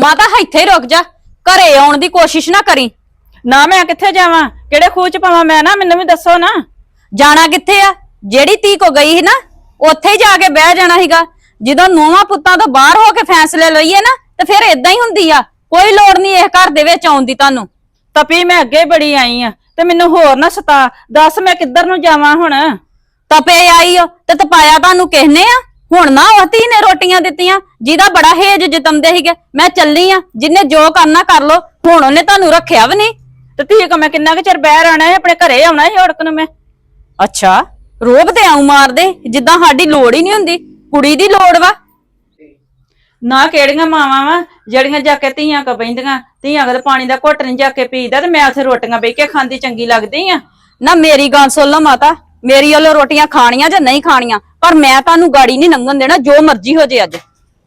ਮਾਤਾ ਇੱਥੇ ਹੀ ਰੁਕ ਜਾ ਘਰੇ ਆਉਣ ਦੀ ਕੋਸ਼ਿਸ਼ ਨਾ ਕਰੀ। ਨਾ ਮੈਂ ਕਿੱਥੇ ਜਾਵਾਂ? ਕਿਹੜੇ ਖੂਹ ਚ ਪਾਵਾਂ ਮੈਂ ਨਾ? ਮੈਨੂੰ ਵੀ ਦੱਸੋ ਨਾ। ਜਾਣਾ ਕਿੱਥੇ ਆ? ਜਿਹੜੀ ਧੀ ਕੋ ਗਈ ਸੀ ਨਾ ਉੱਥੇ ਹੀ ਜਾ ਕੇ ਬਹਿ ਜਾਣਾ ਸੀਗਾ। ਜਦੋਂ ਨੋਵਾਂ ਪੁੱਤਾਂ ਤੋਂ ਬਾਹਰ ਹੋ ਕੇ ਫੈਸਲੇ ਲਈਏ ਨਾ ਤੇ ਫਿਰ ਇਦਾਂ ਹੀ ਹੁੰਦੀ ਆ। ਕੋਈ ਲੋੜ ਨਹੀਂ ਇਸ ਘਰ ਦੇ ਵਿੱਚ ਆਉਣ ਦੀ ਤੁਹਾਨੂੰ। ਤਪੀ ਮੈਂ ਅੱਗੇ ਬੜੀ ਆਈ ਆ ਤੇ ਮੈਨੂੰ ਹੋਰ ਨਾ ਸਤਾ। ਦੱਸ ਮੈਂ ਕਿੱਧਰ ਨੂੰ ਜਾਵਾਂ ਹੁਣ? ਤਪੇ ਆਈ ਓ ਤੇ ਤਪਾਇਆ ਤੁਹਾਨੂੰ ਕਿਸਨੇ ਆ? ਹੁਣ ਨਾ ਉਹ ਧੀ ਨੇ ਰੋਟੀਆਂ ਦਿੱਤੀਆਂ ਜਿਹਦਾ ਬੜਾ ਹੇਜ ਜਤਮਦੇ ਸੀਗੇ ਮੈਂ ਚੱਲੀ ਆ ਜਿੰਨੇ ਜੋ ਕਰਨਾ ਕਰ ਲੋ ਹੁਣ ਉਹਨੇ ਤੁਹਾਨੂੰ ਰੱਖਿਆ ਵੀ ਨਹੀਂ। ਤੇ ਠੀਕ ਆ ਮੈਂ ਕਿੰਨਾ ਕੁ ਚਿਰ ਬਹਿ ਰਹਿਣਾ ਹੈ ਆਪਣੇ ਘਰੇ ਆਉਣਾ ਹੈ ਔੜਕ ਨੂੰ ਮੈਂ। ਅੱਛਾ ਰੋਬ ਤੇ ਆਉ ਮਾਰਦੇ ਜਿੱਦਾਂ ਸਾਡੀ ਲੋੜ ਹੀ ਨਹੀਂ ਹੁੰਦੀ ਕੁੜੀ ਦੀ ਲੋੜ ਵਾ। ਨਾ ਕਿਹੜੀਆਂ ਮਾਵਾਂ ਵਾ ਜਿਹੜੀਆਂ ਜਾ ਕੇ ਧੀਆਂ ਕੋ ਬੈਂਦੀਆਂ ਧੀਆਂ ਕੋ ਪਾਣੀ ਦਾ ਘੁੱਟ ਨਹੀਂ ਜਾ ਕੇ ਪੀਦਾ ਤੇ ਮੈਂ ਉੱਥੇ ਰੋਟੀਆਂ ਬਹਿ ਕੇ ਖਾਂਦੀ ਚੰਗੀ ਲੱਗਦੀ ਆ। ਨਾ ਮੇਰੀ ਗੱਲ ਸੁਣ ਲਓ ਮਾਤਾ ਮੇਰੀ ਵੱਲੋਂ ਰੋਟੀਆਂ ਖਾਣੀਆਂ ਜਾਂ ਨਹੀਂ ਖਾਣੀਆਂ ਪਰ ਮੈਂ ਤੁਹਾਨੂੰ ਗਾੜੀ ਨਹੀਂ ਲੰਘਣ ਦੇਣਾ ਜੋ ਮਰਜ਼ੀ ਹੋ ਜੇ ਅੱਜ।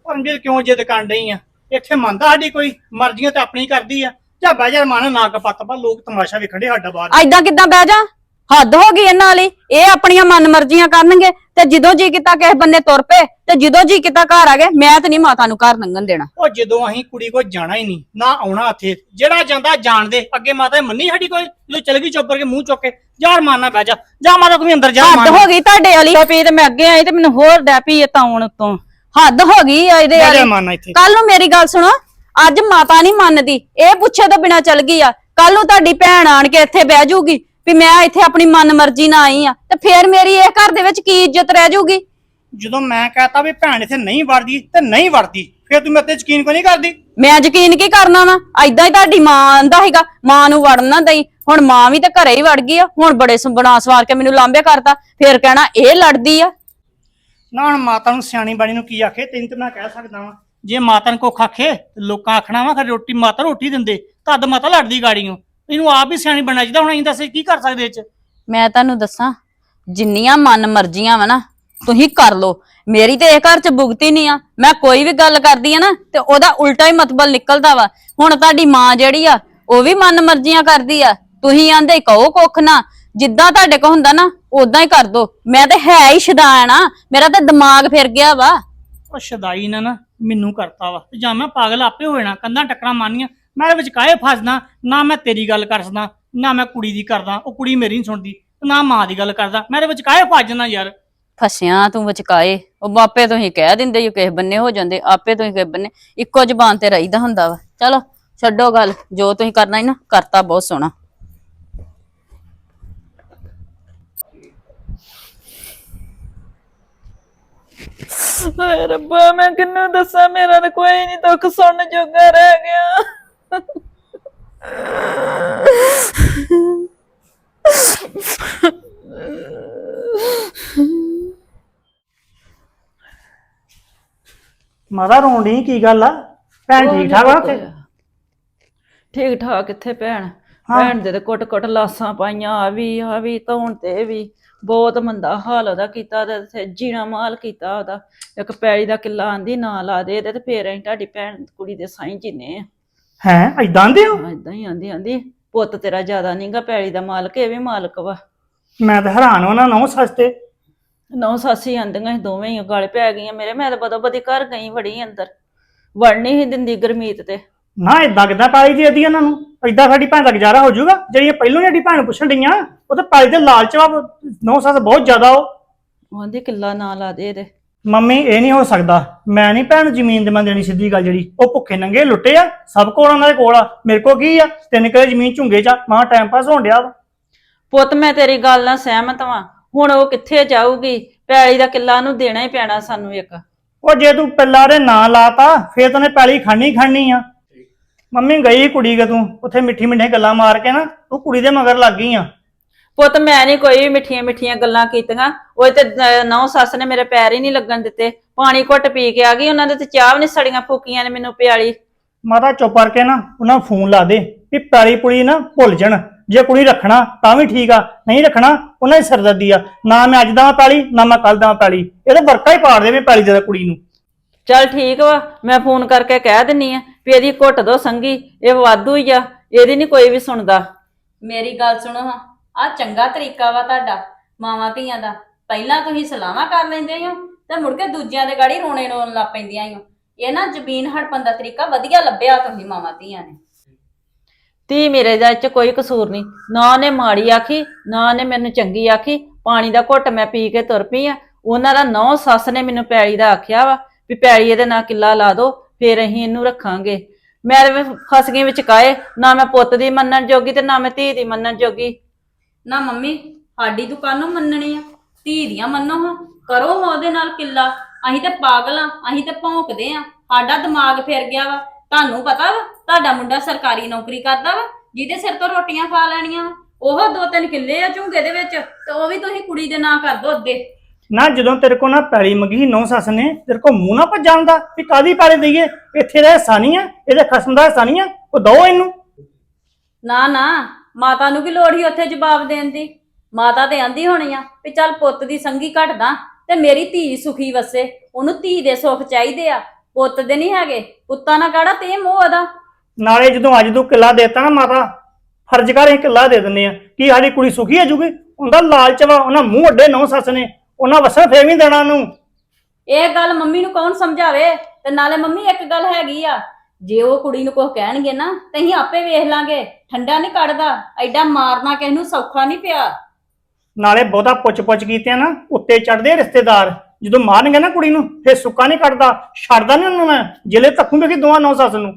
ਪਰਮਜੀਤ ਕਿਉਂ ਜਿੱਦ ਕਰਨ ਡਈ ਆ? ਇੱਥੇ ਮੰਨਦਾ ਸਾਡੀ ਕੋਈ ਮਰਜ਼ੀਆਂ ਤਾਂ ਆਪਣੀ ਕਰਦੀ ਆ। ਜਾਂ ਬਹਿ ਜਾ ਮਨ ਨਾ ਕਪੱਤ ਪਾ ਲੋਕ ਤਮਾਸ਼ਾ ਵੇਖਣ ਡੇ ਸਾਡਾ ਬਾਹਰ। ਐਦਾਂ ਕਿੱਦਾਂ ਬਹਿ ਜਾ? ਹੱਦ ਹੋ ਗਈ ਇਹਨਾਂ ਵਾਲੀ। ਇਹ ਆਪਣੀਆਂ ਮਨ ਮਰਜ਼ੀਆਂ ਕਰਨਗੇ ਤੇ ਜਦੋਂ ਜੀ ਕੀਤਾ ਕਿਸੇ ਬੰਨੇ ਤੁਰ ਪਏ ਤੇ ਜਦੋਂ ਜੀ ਕੀਤਾ ਘਰ ਆ ਗਏ ਮੈਂ ਤੇ ਨਹੀਂ ਮਾਤਾ ਨੂੰ ਘਰ ਲੰਘਣ ਦੇਣਾ। ਉਹ ਜਦੋਂ ਅਸੀਂ ਕੁੜੀ ਕੋ ਜਾਣਾ ਹੀ ਨਹੀਂ ਨਾ ਆਉਣਾ ਇੱਥੇ। ਜਿਹੜਾ ਜਾਂਦਾ ਜਾਣ ਦੇ ਅੱਗੇ ਮਾਤਾ ਮੰਨੀ ਸਾਡੀ ਕੋਈ? ਜਦੋਂ ਚਲ ਗਈ ਚੁੱਪ ਕਰਕੇ ਮੂੰਹ ਚੁੱਕ ਕੇ ਯਾਰ ਮਾਰਨਾ ਬਹਿ ਜਾ। ਜਾ ਮਾਤਾ ਤੂੰ ਵੀ ਅੰਦਰ ਜਾ ਹੱਦ ਹੋ ਗਈ ਤੁਹਾਡੇ ਵਾਲੀ। ਤਪੀ ਤੇ ਮੈਂ ਅੱਗੇ ਆਈ ਤੇ ਮੈਨੂੰ ਹੋਰ ਡੈ ਪਈ ਇਹ ਤਾਉਣ ਉਤੋਂ। ਹੱਦ ਹੋ ਗਈ ਆ ਇਹਦੇ ਜਾ ਵਾਲੀ। ਮਾਰਨਾ ਇੱਥੇ। ਕੱਲ ਨੂੰ ਮੇਰੀ ਗੱਲ ਸੁਣੋ ਅੱਜ ਮਾਤਾ ਨਹੀਂ ਮੰਨਦੀ। ਇਹ ਪੁੱਛੇ ਤੋਂ ਬਿਨਾ ਚਲ ਗਈ ਆ। ਕੱਲ ਨੂੰ ਤੁਹਾਡੀ ਭੈਣ ਆਣ ਕੇ ਇੱਥੇ ਬਹਿ ਜਾਊਗੀ। ਵੀ ਮੈਂ ਇੱਥੇ ਆਪਣੀ ਮਨ ਮਰਜ਼ੀ ਨਾਲ ਆਈ ਆ ਤੇ ਫੇਰ ਮੇਰੀ ਇਹ ਘਰ ਦੇ ਵਿੱਚ ਕੀ ਇੱਜ਼ਤ ਰਹਿ ਜਾਊਗੀ? ਜਦੋਂ ਮੈਂ ਕਹਤਾ ਵੀ ਭੈਣ ਇੱਥੇ ਨਹੀਂ ਵੜਦੀ ਤੇ ਨਹੀਂ ਵੜਦੀ ਫਿਰ ਤੂੰ ਮੇਰੇ ਤੇ ਯਕੀਨ ਕੋ ਨਹੀਂ ਕਰਦੀ? ਮੈਂ ਯਕੀਨ ਕੀ ਕਰਨਾ ਵਾ? ਐਦਾਂ ਹੀ ਤੁਹਾਡੀ ਮਾਂ ਆਂਦਾ ਹੈਗਾ ਮਾਂ ਨੂੰ ਵੜਨ ਨਾ ਦਈ। ਹੁਣ ਮਾਂ ਵੀ ਤਾਂ ਘਰੇ ਹੀ ਵੜ ਗਈ ਆ ਹੁਣ ਬੜੇ ਸ- ਬਣਾ ਸਵਾਰ ਕੇ ਮੈਨੂੰ ਲਾਂਬੇ ਕਰਤਾ ਫੇਰ ਕਹਿਣਾ ਇਹ ਲੜਦੀ ਆ। ਨਾ ਹੁਣ ਮਾਤਾ ਨੂੰ ਸਿਆਣੀ ਬਾਣੀ ਨੂੰ ਕੀ ਆਖੇ? ਤੈਨੂੰ ਤੇ ਮੈਂ ਕਹਿ ਸਕਦਾ ਵਾਂ ਜੇ ਮਾਤਾ ਨੂੰ ਕੁੱਖ ਆਖੇ ਤੇ ਲੋਕਾਂ ਆਖਣਾ ਵਾ ਖਰੇ ਰੋਟੀ ਮਾਤਾ ਰੋਟੀ ਦਿੰਦੇ ਤਦ ਮਾਤਾ ਲੜਦੀ ਗਾੜੀਆਂ ਇਹਨੂੰ ਆਪ ਹੀ ਸਿਆਣੀ ਬਣਨਾ ਚਾਹੀਦਾ ਹੁਣ ਅਸੀਂ ਦੱਸ ਕੀ ਕਰ ਸਕਦੇ ਇਹ ਚ? ਮੈਂ ਤੁਹਾਨੂੰ ਦੱਸਾਂ ਜਿੰਨੀਆਂ ਮਨ ਮਰਜ਼ੀਆਂ ਵਾ ਨਾ ਤੁਸੀਂ ਕਰ ਲੋ ਮੇਰੀ ਤੇ ਇਹ ਘਰ ਚ ਭੁਗਤੀ ਨਹੀਂ ਆ ਮੈਂ ਕੋਈ ਵੀ ਗੱਲ ਕਰਦੀ ਆ ਨਾ ਤੇ ਉਹਦਾ ਉਲਟਾ ਹੀ ਮਤਲਬ ਨਿਕਲਦਾ ਵਾ। ਹੁਣ ਤੁਹਾਡੀ ਮਾਂ ਜਿਹੜੀ ਆ ਉਹ ਵੀ ਮਨ ਮਰਜ਼ੀਆਂ ਕਰਦੀ ਆ। ਤੁਸੀਂ ਆਂਦੇ ਕਹੋ ਕੁੱਖ ਨਾ ਜਿੱਦਾਂ ਤੁਹਾਡੇ ਕੋ ਹੁੰਦਾ ਨਾ ਉਦਾਂ ਹੀ ਕਰ ਦੋ। ਮੈਂ ਤੇ ਹੈ ਹੀ ਸ਼ੈਤਾਨ ਆ ਮੇਰਾ ਤਾਂ ਦਿਮਾਗ ਫਿਰ ਗਿਆ ਵਾ। ਉਹ ਸ਼ਦਾਈ ਨੇ ਨਾ ਮੈਨੂੰ ਕਰਤਾ ਵਾ। ਤੇ ਜਾਂ ਮੈਂ ਪਾਗਲ ਆਪੇ ਹੋ ਜਾਣਾ ਕੰਧਾਂ ਟੱਕਰਾਂ ਮਾਰਨੀਆਂ ਮੈਂ ਇਹਦੇ ਵਿੱਚ ਕਾਹੇ ਫਸਦਾ ਨਾ ਮੈਂ ਤੇਰੀ ਗੱਲ ਕਰ ਸਕਦਾ ਨਾ ਮੈਂ ਕੁੜੀ ਦੀ ਕਰਦਾ ਉਹ ਕੁੜੀ ਮੇਰੀ ਨਹੀਂ ਸੁਣਦੀ ਤੇ ਨਾ ਮਾਂ ਦੀ ਗੱਲ ਕਰਦਾ। ਮੈਂ ਇਹਦੇ ਵਿੱਚ ਕਾਹੇ ਫਸ ਜਾਣਾ ਯਾਰ? ਫਸਿਆ ਤੂੰ ਵਿਚਕਾਏ ਉਹ ਬਾਪੇ ਤੁਸੀਂ ਕਹਿ ਦਿੰਦੇ ਜੋ ਕਿਸੇ ਬੰਨੇ ਹੋ ਜਾਂਦੇ ਆਪੇ ਤੁਸੀਂ ਕਿਸੇ ਬੰਨੇ। ਇੱਕੋ ਜ਼ਬਾਨ ਤੇ ਰਹੀਦਾ ਹੁੰਦਾ ਵਾ। ਚਲੋ ਛੱਡੋ ਗੱਲ ਜੋ ਤੁਸੀਂ ਕਰਨਾ ਹੈ ਨਾ ਕਰਤਾ ਬਹੁਤ ਸੋਹਣਾ। ਹਾਏ ਰੱਬਾ ਮੈਂ ਕਿੰਨੂੰ ਦੱਸਾਂ? ਮੇਰਾ ਤਾਂ ਕੋਈ ਨਹੀਂ ਦੁੱਖ ਸੁਣਨ ਜੋਗਾ ਰਹਿ ਗਿਆ। ਮਾਤਾ ਰੋਣ ਡਈ ਕੀ ਗੱਲ ਆ? ਭੈਣ ਠੀਕ ਠਾਕ ਆ ਉੱਥੇ? ਠੀਕ ਠਾਕ ਕਿੱਥੇ ਭੈਣ। ਭੈਣ ਦੇ ਤੇ ਕੁੱਟ ਕੁੱਟ ਲਾਸਾਂ ਪਾਈਆਂ ਆ ਵੀ ਆ ਵੀ ਧੌਣ ਤੇ ਵੀ। ਬਹੁਤ ਮੰਦਾ ਹਾਲ ਉਹਦਾ ਕੀਤਾ ਤੇ ਜੀਣਾ ਮਾਲ ਕੀਤਾ ਉਹਦਾ। ਇੱਕ ਪੈਲੀ ਦਾ ਕਿੱਲਾ ਆਂਦੀ ਨਾ ਲਾ ਦੇ ਇਹਦੇ ਤੇ ਫੇਰ ਅਸੀਂ ਤੁਹਾਡੀ ਭੈਣ ਕੁੜੀ ਦੇ ਸਾਈਂ ਜਿੰਨੇ ਆ। ਹੈ ਐਦਾਂ ਦੇ ਹੋ? ਏਦਾਂ ਹੀ ਆਂਦੀ ਆਂਦੀ ਪੁੱਤ ਤੇਰਾ ਜ਼ਿਆਦਾ ਨਹੀਂਗਾ ਪੈਲੀ ਦਾ ਮਾਲਕ ਇਹ ਵੀ ਮਾਲਕ ਵਾ। ਮੈਂ ਤਾਂ ਹੈਰਾਨ ਹਾਂ ਨਾ ਸਸਤੇ ਨੌ ਸਾਸੀ ਆਂਦੀਆਂ ਸੀ ਦੋਵੇਂ ਹੀ ਗਲ ਪੈ ਗਈਆਂ ਮੇਰੇ। ਮੈਂ ਤਾਂ ਬਦੋ ਬਦੀ ਘਰ ਗਈ ਵੜੀ ਅੰਦਰ। ਵੜਨੀ ਹੀ ਦਿੰਦੀ ਗਰਮੀਤ ਤੇ। ਨਾ ਏਦਾਂ ਕਿੱਦਾਂ ਪਾਲੀ ਦੀ ਅੱਧੀ ਇਹਨਾਂ ਨੂੰ। ਏਦਾਂ ਸਾਡੀ ਭੈਣ ਦਾ ਗੁਜ਼ਾਰਾ ਹੋ ਜਾਊਗਾ। ਜਿਹੜੀਆਂ ਪਹਿਲੋਂ ਸਾਡੀ ਭੈਣ ਨੂੰ ਪੁੱਛਣ ਡਈਆਂ ਉਹ ਤਾਂ ਪਾਲੀ ਦੇ ਲਾਲਚ ਵਾ। ਨੌ ਸੱਸ ਬਹੁਤ ਜ਼ਿਆਦਾ ਉਹ। ਉਹ ਆਂਦੀ ਕਿੱਲਾ ਨਾ ਲਾ ਦੇ ਇਹਦੇ। ਮੰਮੀ ਇਹ ਨਹੀਂ ਹੋ ਸਕਦਾ। ਮੈਂ ਨਹੀਂ ਭੈਣ ਜ਼ਮੀਨ ਦੇ ਮੈਂ ਦੇਣੀ ਸਿੱਧੀ ਗੱਲ ਜਿਹੜੀ। ਉਹ ਭੁੱਖੇ ਨੰਗੇ ਲੁੱਟੇ ਆ। ਸਭ ਕੋਲ ਉਹਨਾਂ ਦੇ ਕੋਲ ਆ। ਮੇਰੇ ਕੋਲ ਕੀ ਆ? ਤਿੰਨ ਕਿਲੇ ਜ਼ਮੀਨ ਝੁੰਗੇ ਚ ਮਾਂ ਟਾਈਮ ਪਾਸ ਹੋਣ ਡਿਆ ਵਾ। ਪੁੱਤ ਮੈਂ ਤੇਰੀ ਗੱਲ ਨਾਲ ਸਹਿਮਤ ਵਾਂ। ਹੁਣ ਉਹ ਕਿੱਥੇ ਜਾਊਗੀ? ਪੈਲੀ ਦਾ ਕਿੱਲਾ ਨੂੰ ਦੇਣਾ ਹੀ ਪੈਣਾ ਸਾਨੂੰ ਇੱਕ। ਉਹ ਜੇ ਤੂੰ ਪਹਿਲਾਂ ਦੇ ਨਾਂ ਲਾਤਾ ਫੇਰ ਤਨੇ ਪੈਲੀ ਖਾਣੀ ਖਾਣੀ ਆ। ਮੰਮੀ ਗਈ ਕੁੜੀ ਗਾ ਤੂੰ ਉੱਥੇ ਮਿੱਠੀ ਮਿੱਠੀ ਗੱਲਾਂ ਮਾਰ ਕੇ ਨਾ ਤੂੰ ਕੁੜੀ ਦੇ ਮਗਰ ਲੱਗ ਗਈ ਆ। ਪੁੱਤ ਮੈਂ ਨਹੀਂ ਕੋਈ ਵੀ ਮਿੱਠੀਆਂ ਮਿੱਠੀਆਂ ਗੱਲਾਂ ਕੀਤੀਆਂ। ਉਹ ਤੇ ਨੌ ਸੱਸ ਨੇ ਮੇਰੇ ਪੈਰ ਹੀ ਨਹੀਂ ਲੱਗਣ ਦਿੱਤੇ। ਪਾਣੀ ਘੁੱਟ ਪੀ ਕੇ ਆ ਗਈ ਉਹਨਾਂ ਦੇ ਤੇ ਚਾਹ ਵੀ ਨਹੀਂ ਸੜੀਆਂ ਫੂਕੀਆਂ ਨੇ ਮੈਨੂੰ ਪਿਆਲੀ। ਮਾਤਾ ਚੁੱਪ ਕਰਕੇ ਨਾ ਉਹਨਾਂ ਨੂੰ ਫੋਨ ਲਾ ਦੇ ਵੀ ਪੈਲੀ ਪੁਲੀ ਨਾ ਭੁੱਲ ਜਾਣ। ਜੇ ਕੁੜੀ ਰੱਖਣਾ ਤਾਂ ਵੀ ਠੀਕ ਆ ਨਹੀਂ ਰੱਖਣਾ ਉਹਨਾਂ ਦੀ ਸਰਦਰਦੀ ਆ। ਨਾ ਮੈਂ ਅੱਜ ਦਾ ਪੈਲੀ ਨਾ ਮੈਂ ਕੱਲ ਦਾ ਪੈਲੀ ਇਹ ਤਾਂ ਵਰਕਾ ਹੀ ਪਾੜ ਦੇਵੇ ਪੈਲੀ ਦੇ ਕੁੜੀ ਨੂੰ। ਚੱਲ ਠੀਕ ਵਾ ਮੈਂ ਫੋਨ ਕਰਕੇ ਕਹਿ ਦਿੰਨੀ ਆ ਵੀ ਇਹਦੀ ਘੁੱਟ ਦੋ ਸੰਗੀ ਇਹ ਵਾਧੂ ਹੀ ਆ ਇਹਦੀ ਨਹੀਂ ਕੋਈ ਵੀ ਸੁਣਦਾ। ਮੇਰੀ ਗੱਲ ਸੁਣੋ ਹਾਂ ਆ ਚੰਗਾ ਤਰੀਕਾ ਵਾ ਤੁਹਾਡਾ, ਮਾਵਾਂ ਧੀਆਂ ਦਾ। ਪਹਿਲਾਂ ਤੁਸੀਂ ਸਲਾਹਾਂ ਕਰ ਲੈਂਦੇ ਹੋ ਤੇ ਮੁੜ ਕੇ ਦੂਜਿਆਂ ਦੇ ਗਾੜੀ ਰੋਣੇ ਰੋਣ ਲੱਗ ਪੈਂਦੀਆਂ ਹੋ ਇਹ ਨਾ ਜ਼ਮੀਨ ਹੜਪਣ ਦਾ ਤਰੀਕਾ ਵਧੀਆ ਲੱਭਿਆ ਤੁਸੀਂ ਮਾਵਾਂ ਧੀਆਂ ਨੇ। ਤੀ ਮੇਰੇ ਦਾ ਇਹ ਚ ਕੋਈ ਕਸੂਰ ਨਹੀਂ। ਨਾ ਨੇ ਮਾੜੀ ਆਖੀ, ਨਾ ਨੇ ਮੈਨੂੰ ਚੰਗੀ ਆਖੀ। ਪਾਣੀ ਦਾ ਘੁੱਟ ਮੈਂ ਪੀ ਕੇ ਤੁਰ ਪਈ ਆ। ਉਹਨਾਂ ਦਾ ਨੌ ਸੱਸ ਨੇ ਮੈਨੂੰ ਪੈਲੀ ਦਾ ਆਖਿਆ ਵਾ ਵੀ ਪੈਲੀ ਇਹਦੇ ਨਾਲ ਕਿੱਲਾ ਲਾ ਦੋ, ਫੇਰ ਅਸੀਂ ਇਹਨੂੰ ਰੱਖਾਂਗੇ। ਮੈਂ ਐਵੇਂ ਫਸ ਗਈ ਵਿੱਚ ਕਾਏ ਨਾ ਮੈਂ ਪੁੱਤ ਦੀ ਮੰਨਣ ਜੋਗੀ ਤੇ ਨਾ ਮੈਂ ਧੀ ਦੀ ਮੰਨਣ ਜੋਗੀ। ਨਾ ਮੰਮੀ ਸਾਡੀ ਦੁਕਾਨੋਂ ਮੰਨਣੀ ਆ। ਧੀ ਦੀਆਂ ਮੰਨੋ ਹਾਂ। ਕਰੋ ਹਾਂ ਉਹਦੇ ਨਾਲ ਕਿੱਲਾ। ਅਸੀਂ ਤੇ ਪਾਗਲ ਆ ਅਸੀਂ ਤੇ ਭੌਂਕਦੇ ਆ ਸਾਡਾ ਦਿਮਾਗ ਫਿਰ ਗਿਆ ਵਾ। ਤੁਹਾਨੂੰ ਪਤਾ ਵਾ ਤੁਹਾਡਾ ਮੁੰਡਾ ਸਰਕਾਰੀ ਨੌਕਰੀ ਕਰਦਾ ਵਾ ਜਿਹਦੇ ਸਿਰ ਤੋਂ ਰੋਟੀਆਂ ਖਾ ਲੈਣੀਆਂ ਵਾ। ਉਹ ਦੋ ਤਿੰਨ ਕਿੱਲੇ ਆ ਝੁੰਗੇ ਦੇ ਵਿੱਚ ਤੇ ਉਹ ਵੀ ਤੁਸੀਂ ਕੁੜੀ ਦੇ ਨਾਂ ਕਰ ਦੋ ਅੱਧੇ ਨਾ ਜਦੋਂ ਤੇਰੇ ਕੋ ਨਾ ਪੈਲੀ ਮੰਗੀ ਨੌ ਸੱਸ ਨੇ ਤੇਰੇ ਕੋ ਮੂੰਹ ਨਾ ਭੱਜਾਂ ਦਾ ਵੀ ਕਾਦੀ ਪੈਲੀ ਦਈਏ? ਇੱਥੇ ਦਾ ਹਿੱਸਾ ਨਹੀਂ ਆ ਇਹਦੇ ਖਸਮ ਦਾ ਹਿੱਸਾ ਨਹੀਂ ਆ ਉਹ ਦੋ ਇਹਨੂੰ। ਨਾ ਨਾ। ਮਾਤਾ ਨੂੰ ਕੀ ਲੋੜ ਹੀ ਉੱਥੇ ਜਵਾਬ ਦੇਣ ਦੀ? ਮਾਤਾ ਤੇ ਆਂਦੀ ਹੋਣੀ ਆ ਵੀ ਚੱਲ ਪੁੱਤ ਦੀ ਸੰਗੀ ਘਟਦਾ ਤੇ ਮੇਰੀ ਧੀ ਸੁਖੀ ਵਸੇ ਉਹਨੂੰ ਧੀ ਦੇ ਸੁੱਖ ਚਾਹੀਦੇ ਆ। ਪੁੱਤ ਦੇ ਨਹੀਂ ਹੈਗੇ ਪੁੱਤਾਂ ਨਾਲ ਕਾੜਾ ਤੇ ਮੋਹ ਉਹਦਾ? ਨਾਲੇ ਜਦੋਂ ਅੱਜ ਤੂੰ ਕਿੱਲਾ ਦੇਤਾ ਨਾ ਮਾਤਾ ਫਰਜ਼ ਕਰ ਅਸੀਂ ਕਿੱਲਾ ਦੇ ਦਿੰਦੇ ਆ। ਕੀ ਸਾਡੀ ਕੁੜੀ ਸੁਖੀ ਹੋ ਜੂਗੀ? ਉਹਦਾ ਲਾਲਚ ਵਾ ਉਹਨਾਂ ਮੂੰਹ ਅੱਡੇ ਨੌ ਸੱਸ ਨੇ ਉਹਨਾਂ ਵਸਣ ਫੇਰ ਵੀ ਦੇਣਾ ਨੂੰ ਇਹ ਗੱਲ ਮੰਮੀ ਨੂੰ ਕੌਣ ਸਮਝਾਵੇ? ਤੇ ਨਾਲੇ ਮੰਮੀ ਇੱਕ ਗੱਲ ਹੈਗੀ ਆ ਜੇ ਉਹ ਕੁੜੀ ਨੂੰ ਕੁਝ ਕਹਿਣਗੇ ਨਾ ਤੇ ਅਸੀਂ ਆਪੇ ਵੇਖ ਲਾਂਗੇ। ਠੰਡਾ ਨਹੀਂ ਕੱਢਦਾ ਐਡਾ ਮਾਰਨਾ ਕਿਸ ਨੂੰ ਸੌਖਾ ਨਹੀਂ ਪਿਆ। ਨਾਲੇ ਬਹੁਤਾ ਪੁੱਛ ਪੁੱਛ ਕੀਤੇ ਨਾ ਉੱਤੇ ਚੜਦੇ ਰਿਸ਼ਤੇਦਾਰ। ਜਦੋਂ ਮਾਰਨਗੇ ਨਾ ਕੁੜੀ ਨੂੰ ਫੇਰ ਸੁੱਕਾ ਨਹੀਂ ਕੱਢਦਾ ਛੱਡਦਾ ਨਹੀਂ ਉਹਨੂੰ ਮੈਂ ਜਿਲੇ ਤੱਕੂ ਵੇਖੀ ਦੋਵਾਂ ਨੌ ਸੱਸ ਨੂੰ।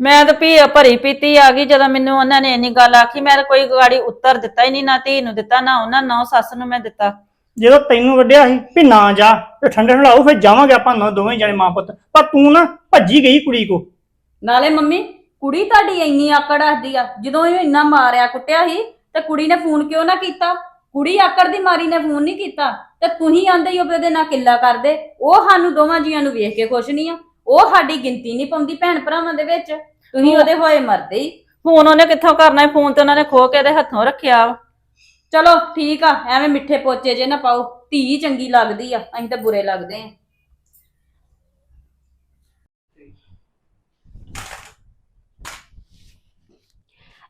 ਮੈਂ ਤਾਂ ਪੀ ਭਰੀ ਪੀਤੀ ਆ ਗਈ ਜਦੋਂ ਮੈਨੂੰ ਉਹਨਾਂ ਨੇ ਇੰਨੀ ਗੱਲ ਆਖੀ ਮੈਂ ਤਾਂ ਕੋਈ ਗਾੜੀ ਉੱਤਰ ਦਿੱਤਾ ਹੀ ਨਹੀਂ ਨਾ ਧੀ ਨੂੰ ਦਿੱਤਾ ਨਾ ਉਹਨਾਂ ਨੌ ਸੱਸ ਨੂੰ ਮੈਂ ਦਿੱਤਾ। ਜਦੋਂ ਤੈਨੂੰ ਵੱਡਿਆ ਸੀ ਵੀ ਨਾ ਜਾ ਤੇ ਠੰਡੇ ਠੰਡਾਓ ਫਿਰ ਜਾਵਾਂਗੇ ਆਪਾਂ ਦੋਵੇਂ- ਦੋਵੇਂ ਜਣੇ ਮਾਂ ਪੁੱਤ। ਪਰ ਤੂੰ ਨਾ ਭੱਜੀ ਗਈ ਕੁੜੀ ਕੋ। ਨਾਲੇ ਮੰਮੀ ਕੁੜੀ ਤੁਹਾਡੀ ਇੰਨੀ ਆਕੜ ਰੱਖਦੀ ਆ ਜਦੋਂ ਇਹ ਇੰਨਾ ਮਾਰਿਆ ਕੁੱਟਿਆ ਸੀ ਤੇ ਕੁੜੀ ਨੇ ਫੋਨ ਕਿਉਂ ਨਾ ਕੀਤਾ? ਕੁੜੀ ਆਕੜ ਦੀ ਮਾਰੀ ਨੇ ਫੋਨ ਨਹੀਂ ਕੀਤਾ ਤੇ ਤੁਸੀਂ ਆਂਦੇ ਹੀ ਉਹਦੇ ਨਾਲ ਕਿੱਲਾ ਕਰਦੇ। ਉਹ ਸਾਨੂੰ ਦੋਵਾਂ ਜੀਆਂ ਨੂੰ ਵੇਖ ਕੇ ਖੁਸ਼ ਨਹੀਂ ਆ। ਉਹ ਸਾਡੀ ਗਿਣਤੀ ਨਹੀਂ ਪਾਉਂਦੀ ਭੈਣ ਭਰਾਵਾਂ ਦੇ ਵਿੱਚ। ਤੁਸੀਂ ਉਹਦੇ ਹੋਏ ਮਰਦੇ ਹੀ। ਫੋਨ ਉਹਨੇ ਕਿੱਥੋਂ ਕਰਨਾ ਫੋਨ ਤੇ ਉਹਨਾਂ ਨੇ ਖੋ ਕੇ ਇਹਦੇ ਹੱਥੋਂ ਰੱਖਿਆ ਵਾ। ਚਲੋ ਠੀਕ ਆ ਐਵੇਂ ਮਿੱਠੇ ਪੋਚੇ ਜੇ ਨਾ ਪਾਓ ਧੀ ਚੰਗੀ ਲੱਗਦੀ ਆ ਅਸੀਂ ਤਾਂ ਬੁਰੇ ਲੱਗਦੇ ਆ।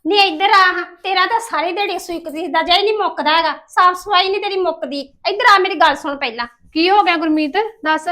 ਨਹੀਂ ਇੱਧਰ ਆ ਹਾਂ, ਤੇਰਾ ਤਾਂ ਸਾਰੀ ਦਿਹਾੜੀ ਸੂਈ ਕਦੀ ਦਾ ਜਾਈ ਨਹੀਂ ਮੁੱਕਦਾ ਹੈਗਾ ਸਾਫ਼ ਸਫ਼ਾਈ ਨਹੀਂ ਤੇਰੀ ਮੁੱਕਦੀ। ਇੱਧਰ ਆ ਮੇਰੀ ਗੱਲ ਸੁਣ ਪਹਿਲਾਂ। ਕੀ ਹੋ ਗਿਆ ਗੁਰਮੀਤ? ਦੱਸ।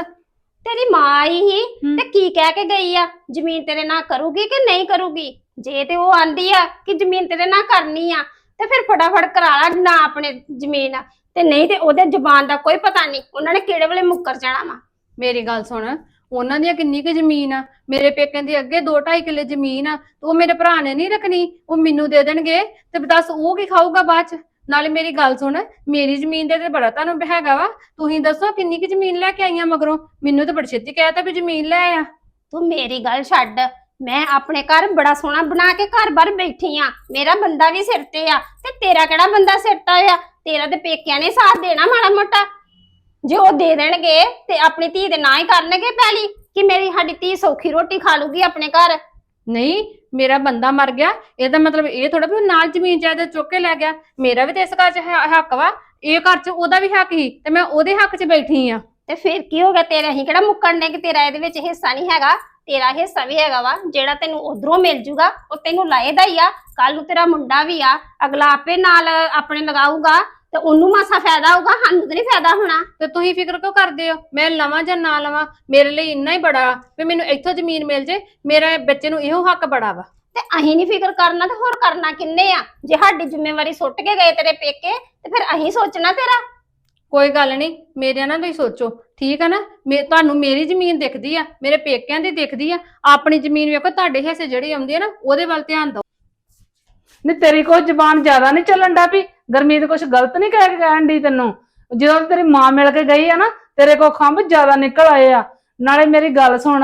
ਤੇਰੀ ਮਾਂ ਆਈ ਹੀ। ਹਮ। ਤੇ ਕੀ ਕਹਿ ਕੇ ਗਈ ਆ? ਜ਼ਮੀਨ ਤੇਰੇ ਨਾਲ ਕਰੂਗੀ ਕਿ ਨਹੀਂ ਕਰੂਗੀ? ਜੇ ਤੇ ਉਹ ਆਂਦੀ ਆ ਕਿ ਜ਼ਮੀਨ ਤੇਰੇ ਨਾਲ ਕਰਨੀ ਆ ਤੇ ਫਿਰ ਫਟਾਫਟ ਕਰਾ ਲਾ ਨਾ ਆਪਣੇ ਜ਼ਮੀਨ ਤੇ ਨਹੀਂ ਤੇ ਉਹਦੇ ਜ਼ਬਾਨ ਦਾ ਕੋਈ ਪਤਾ ਨਹੀਂ ਉਹਨਾਂ ਨੇ ਕਿਹੜੇ ਵੇਲੇ ਮੁੱਕਰ ਜਾਣਾ ਵਾ। ਮੇਰੀ ਗੱਲ ਸੁਣ ਉਹਨਾਂ ਦੀਆਂ ਕਿੰਨੀ ਕੁ ਜ਼ਮੀਨ ਆ? ਮੇਰੇ ਪੇਕਿਆਂ ਦੀ ਅੱਗੇ 2.5 ਕਿੱਲੇ ਜ਼ਮੀਨ ਆ ਤੇ ਉਹ ਮੇਰੇ ਭਰਾ ਨੇ ਨਹੀਂ ਰੱਖਣੀ ਉਹ ਮੈਨੂੰ ਦੇ ਦੇਣਗੇ ਤੇ ਦੱਸ ਉਹ ਕੀ ਖਾਊਗਾ ਬਾਅਦ ਚ? ਨਾਲੇ ਮੇਰੀ ਗੱਲ ਸੁਣ ਮੇਰੀ ਜ਼ਮੀਨ ਦੇ ਤੇ ਬੜਾ ਤੁਹਾਨੂੰ ਹੈਗਾ ਵਾ। ਤੁਸੀਂ ਦੱਸੋ ਕਿੰਨੀ ਕੁ ਜ਼ਮੀਨ ਲੈ ਕੇ ਆਈਆਂ ਮਗਰੋਂ? ਮੈਨੂੰ ਤਾਂ ਬੜੀ ਛੇਤੀ ਕਹਿਤਾ ਵੀ ਜ਼ਮੀਨ ਲੈ ਆ। ਤੂੰ ਮੇਰੀ ਗੱਲ ਛੱਡ ਮੈਂ ਆਪਣੇ ਘਰ ਬੜਾ ਸੋਹਣਾ ਬਣਾ ਕੇ ਘਰ-ਬਾਰ ਬੈਠੀ ਆ। ਮੇਰਾ ਬੰਦਾ ਵੀ ਸਿਰ ਤੇ ਆ ਤੇ ਤੇਰਾ ਕਿਹੜਾ ਬੰਦਾ ਸਿਰ ਤੇ ਆ? ਤੇਰਾ ਤੇ ਪੇਕਿਆਂ ਨੇ ਸਾਥ ਦੇਣਾ ਮਾੜਾ ਮੋਟਾ। ਜੇ ਉਹ ਦੇ ਦੇਣਗੇ ਤੇ ਆਪਣੀ ਧੀ ਦੇ ਨਾਂ ਹੀ ਕਰਨਗੇ ਪਹਿਲੀ ਕਿ ਮੇਰੀ ਸਾਡੀ ਧੀ ਸੌਖੀ ਰੋਟੀ ਖਾ ਲੂਗੀ ਆਪਣੇ ਘਰ। ਨਹੀਂ, ਮੇਰਾ ਬੰਦਾ ਮਰ ਗਿਆ ਇਹਦਾ ਮਤਲਬ ਇਹ ਥੋੜਾ ਵੀ ਉਹ ਨਾਲ ਜ਼ਮੀਨ ਜਾਇਦਾਦ ਚੁੱਕ ਕੇ ਲੈ ਗਿਆ। ਮੇਰਾ ਵੀ ਤੇ ਇਸ ਘਰ 'ਚ ਹੈ- ਹੱਕ ਵਾ, ਇਹ ਘਰ 'ਚ ਉਹਦਾ ਵੀ ਹੱਕ ਹੀ ਤੇ ਮੈਂ ਉਹਦੇ ਹੱਕ 'ਚ ਬੈਠੀ ਆ। ਤੇ ਫਿਰ ਕੀ ਹੋ ਗਿਆ? ਤੇਰਾ ਹੀ ਕਿਹੜਾ ਮੁੱਕਣ ਨੇ ਕਿ ਤੇਰਾ ਇਹਦੇ ਵਿੱਚ ਹਿੱਸਾ ਨਹੀਂ ਹੈਗਾ? ਤੇਰਾ ਹਿੱਸਾ ਵੀ ਹੈਗਾ ਵਾ ਜਿਹੜਾ ਤੈਨੂੰ ਉਧਰੋਂ ਮਿਲ ਜੂਗਾ ਉਹ ਤੈਨੂੰ ਲਾਏਦਾ ਹੀ ਆ। ਕੱਲ ਨੂੰ ਤੇਰਾ ਮੁੰਡਾ ਵੀ ਆ ਅਗਲਾ ਆਪੇ ਨਾਲ ਆਪਣੇ ਲਗਾਊਗਾ ਤੇ ਉਹਨੂੰ ਮਾਸਾ ਫਾਇਦਾ ਹੋਊਗਾ ਸਾਨੂੰ ਤਾਂ ਨਹੀਂ ਫਾਇਦਾ ਹੋਣਾ। ਤੇ ਤੁਸੀਂ ਫਿਕਰ ਕਿਉਂ ਕਰਦੇ ਹੋ? ਮੈਂ ਲਵਾਂ ਜਾਂ ਨਾ ਲਵਾਂ? ਮੇਰੇ ਲਈ ਇੰਨਾ ਹੀ ਬੜਾ ਵਾ ਮੈਨੂੰ ਇੱਥੋਂ ਜ਼ਮੀਨ ਮਿਲ ਜੇ ਮੇਰੇ ਬੱਚੇ ਨੂੰ ਇਹੋ ਹੱਕ ਬੜਾ ਵਾ। ਤੇ ਅਸੀਂ ਨਹੀਂ ਫਿਕਰ ਕਰਨਾ ਤੇ ਹੋਰ ਕਰਨਾ ਕਿੰਨੇ ਆ? ਜੇ ਸਾਡੀ ਜ਼ਿੰਮੇਵਾਰੀ ਸੁੱਟ ਕੇ ਗਏ ਤੇਰੇ ਪੇਕੇ ਤੇ ਫਿਰ ਅਸੀਂ ਸੋਚਣਾ ਤੇਰਾ। ਕੋਈ ਗੱਲ ਨਹੀਂ, ਮੇਰੇ ਨਾਲ ਤੁਸੀਂ ਸੋਚੋ, ਠੀਕ ਆ ਨਾ? ਮੇ, ਤੁਹਾਨੂੰ ਮੇਰੀ ਜ਼ਮੀਨ ਦਿਖਦੀ ਆ, ਮੇਰੇ ਪੇਕਿਆਂ ਦੀ ਦਿਖਦੀ ਆ, ਆਪਣੀ ਜ਼ਮੀਨ ਵੇਖੋ, ਤੁਹਾਡੇ ਹਿੱਸੇ ਜਿਹੜੀ ਆਉਂਦੀ ਆ ਨਾ, ਉਹਦੇ ਵੱਲ ਧਿਆਨ ਦਿਓ। ਨਹੀਂ ਤੇਰੀ ਕੋਈ ਜ਼ਬਾਨ ਜ਼ਿਆਦਾ ਨਹੀਂ ਚੱਲਣ ਦਾ ਵੀ ਗਰਮੀਤ ਕੁਝ ਗਲਤ ਨਹੀਂ ਕਹਿ ਕੇ ਕਹਿਣ ਦੀ ਤੈਨੂੰ? ਜਦੋਂ ਤੇਰੀ ਮਾਂ ਮਿਲ ਕੇ ਗਈ ਆ ਨਾ, ਤੇਰੇ ਕੋ ਖੰਭ ਜ਼ਿਆਦਾ ਨਿਕਲ ਆਏ ਆ। ਨਾਲੇ ਮੇਰੀ ਗੱਲ ਸੁਣ,